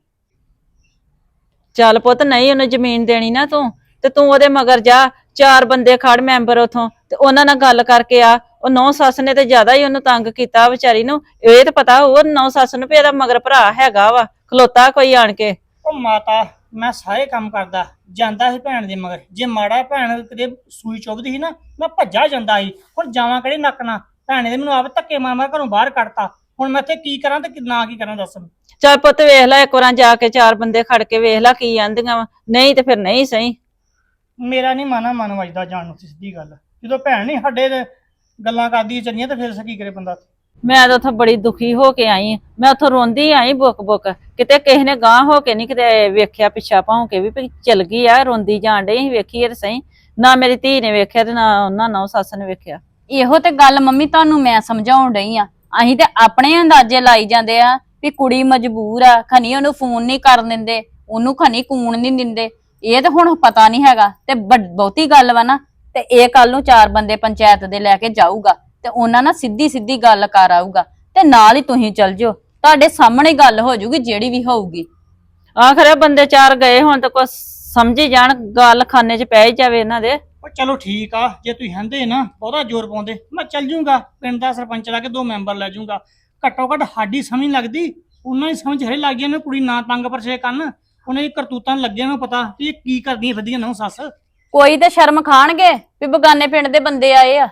ਚੱਲ ਪੁੱਤ ਨਹੀਂ ਉਹਨੂੰ ਜ਼ਮੀਨ ਦੇਣੀ ਨਾ ਤੂੰ ਤੇ ਤੂੰ ਉਹਦੇ ਮਗਰ ਜਾ ਚਾਰ ਬੰਦੇ ਖੜ ਮੈਂਬਰ ਉਥੋਂ ਤੇ ਉਹਨਾਂ ਨਾਲ ਗੱਲ ਕਰਕੇ ਆ। ਉਹ ਨੌ ਸੱਸ ਨੇ ਤੇ ਜ਼ਿਆਦਾ ਹੀ ਉਹਨੂੰ ਤੰਗ ਕੀਤਾ ਵਿਚਾਰੀ ਨੂੰ। ਇਹ ਤਾਂ ਪਤਾ ਉਹ ਨੌ ਸੱਸ ਨੂੰ ਵੀ ਇਹਦਾ ਮਗਰ ਭਰਾ ਹੈਗਾ ਵਾ। ਖਲੋਤਾ ਕੋਈ ਆਣ ਕੇ। ਉਹ ਮਾਤਾ ਮੈਂ ਸਾਰੇ ਕੰਮ ਕਰਦਾ ਜਾਂਦਾ ਸੀ ਭੈਣ ਦੇ ਮਗਰ। ਜੇ ਮਾੜਾ ਭੈਣ ਕਿਤੇ ਸੂਈ ਚੁੱਭਦੀ ਸੀ ਨਾ ਮੈਂ ਭੱਜਾ ਜਾਂਦਾ ਸੀ। ਹੁਣ ਜਾਵਾਂ ਕਿਹੜੇ ਨੱਕ ਨਾਲ? ਭੈਣੇ ਦੇ ਮੈਨੂੰ ਆਪ ਧੱਕੇ ਮਾਰ ਮਾਰ ਘਰੋਂ ਬਾਹਰ ਕੱਢਤਾ। ਹੁਣ ਮੈਂ ਇੱਥੇ ਕੀ ਕਰਾਂ ਤੇ ਕਿ- ਨਾ ਕੀ ਕਰਾਂ ਦੱਸ ਚੱਲ ਪੁੱਤ ਵੇਖ ਲੈ ਇੱਕ ਵਾਰਾਂ ਜਾ ਕੇ ਚਾਰ ਬੰਦੇ ਖੜ ਕੇ ਵੇਖ ਲੈ ਕੀ ਆਂਦੀਆਂ ਵਾ। ਨਹੀਂ ਤੇ ਫਿਰ ਨਹੀਂ ਸਹੀ। ਮੇਰਾ ਨਹੀਂ ਮਨਾ ਮਨ ਵੱਜਦਾ ਜਾਣ ਨੂੰ ਸਿੱਧੀ ਗੱਲ। ਜਦੋਂ ਭੈਣ ਨਹੀਂ ਸਾਡੇ ਦੇ ਗੱਲਾਂ ਕਰਦੀ ਚੱਲੀਆਂ ਤੇ ਫਿਰ ਸ ਕੀ ਕਰੇ ਬੰਦਾ। ਮੈਂ ਤਾਂ ਉੱਥੋਂ ਬੜੀ ਦੁਖੀ ਹੋ ਕੇ ਆਈ ਆਂ। ਮੈਂ ਉੱਥੋਂ ਰੋਂਦੀ ਆਈ ਬੁੱਕ ਬੁੱਕ। ਕਿਤੇ ਕਿਸੇ ਨੇ ਗਾਂ ਹੋ ਕੇ ਨਹੀਂ ਕਿਤੇ ਵੇਖਿਆ ਪਿੱਛਾ ਭਾਉ ਕੇ ਵੀ ਵੀ ਚਲ ਗਈ ਆ ਰੋਂਦੀ ਜਾਣ ਡਈ ਸੀ ਵੇਖੀਏ ਤੇ ਸਹੀ। ਨਾ ਮੇਰੀ ਧੀ ਨੇ ਵੇਖਿਆ ਤੇ ਨਾ ਉਹਨਾਂ ਨੌ ਸੱਸ ਨੇ ਵੇਖਿਆ। ਇਹੋ ਤੇ ਗੱਲ ਮੰਮੀ ਤੁਹਾਨੂੰ ਮੈਂ ਸਮਝਾਉਣ ਡਈ ਆ। ਅਸੀਂ ਤੇ ਆਪਣੇ ਅੰਦਾਜ਼ੇ ਲਾਈ ਜਾਂਦੇ ਆ ਵੀ ਕੁੜੀ ਮਜਬੂਰ ਆ ਖਨੀ ਉਹਨੂੰ ਫੋਨ ਨਹੀਂ ਕਰਨ ਦਿੰਦੇ ਉਹਨੂੰ ਖਨੀ ਕੂਣ ਨਹੀਂ ਦਿੰਦੇ। ਇਹ ਤੇ ਹੁਣ ਪਤਾ ਨਹੀਂ ਹੈਗਾ ਤੇ ਵੱਡ- ਬਹੁਤੀ ਗੱਲ ਵਾ ਨਾ। ਤੇ ਇਹ ਕੱਲ ਨੂੰ ਚਾਰ ਬੰਦੇ ਪੰਚਾਇਤ ਦੇ ਲੈ ਕੇ ਜਾਊਗਾ ਤੇ ਉਹਨਾਂ ਨਾਲ ਸਿੱਧੀ ਸਿੱਧੀ ਗੱਲ ਕਰ ਆਊਗਾ ਤੇ ਨਾਲ ਹੀ ਤੁਸੀਂ ਚੱਲ ਜਿਓ। ਤੁਹਾਡੇ ਸਾਹਮਣੇ ਗੱਲ ਹੋ ਜਾਊਗੀ ਜਿਹੜੀ ਵੀ ਹੋਊਗੀ। ਆਖਰੇ ਬੰਦੇ ਚਾਰ ਗਏ ਹੁਣ ਤਾਂ ਕੁਛ ਸਮਝੀ ਜਾਣ ਗੱਲ ਖਾਨੇ 'ਚ ਪੈ ਹੀ ਜਾਵੇ ਇਹਨਾਂ ਦੇ। ਉਹ ਚਲੋ ਠੀਕ ਆ ਜੇ ਤੁਸੀਂ ਹੰਦੇ ਨਾ ਬਹੁਤਾ ਜ਼ੋਰ ਪਾਉਂਦੇ ਮੈਂ ਚੱਲ ਜੂੰਗਾ ਪਿੰਡ ਦਾ ਸਰਪੰਚ ਲਾ ਕੇ ਦੋ ਮੈਂਬਰ ਲੈ ਜੂੰਗਾ। ਘੱਟੋ ਘੱਟ ਸਾਡੀ ਸਮਝ ਨੀ ਲੱਗਦੀ ਉਹਨਾਂ ਦੀ ਸਮਝ ਹਰੇ ਲੱਗ ਗਈ ਨੇ ਕੁੜੀ ਨਾ ਤੰਗ ਪਰਸੇ ਕਰਨ ਉਹਨਾਂ ਦੀ ਕਰਤੂਤਾਂ ਲੱਗਿਆ ਨੂੰ ਪਤਾ ਵੀ ਇਹ ਕੀ ਕਰਦੀਆਂ ਵਧੀਆ ਨਾ ਸੱਸ। ਕੋਈ ਤੇ ਸ਼ਰਮ ਖਾਣਗੇ ਵੀ ਬਗਾਨੇ ਪਿੰਡ ਦੇ ਬੰਦੇ ਆਏ ਆ।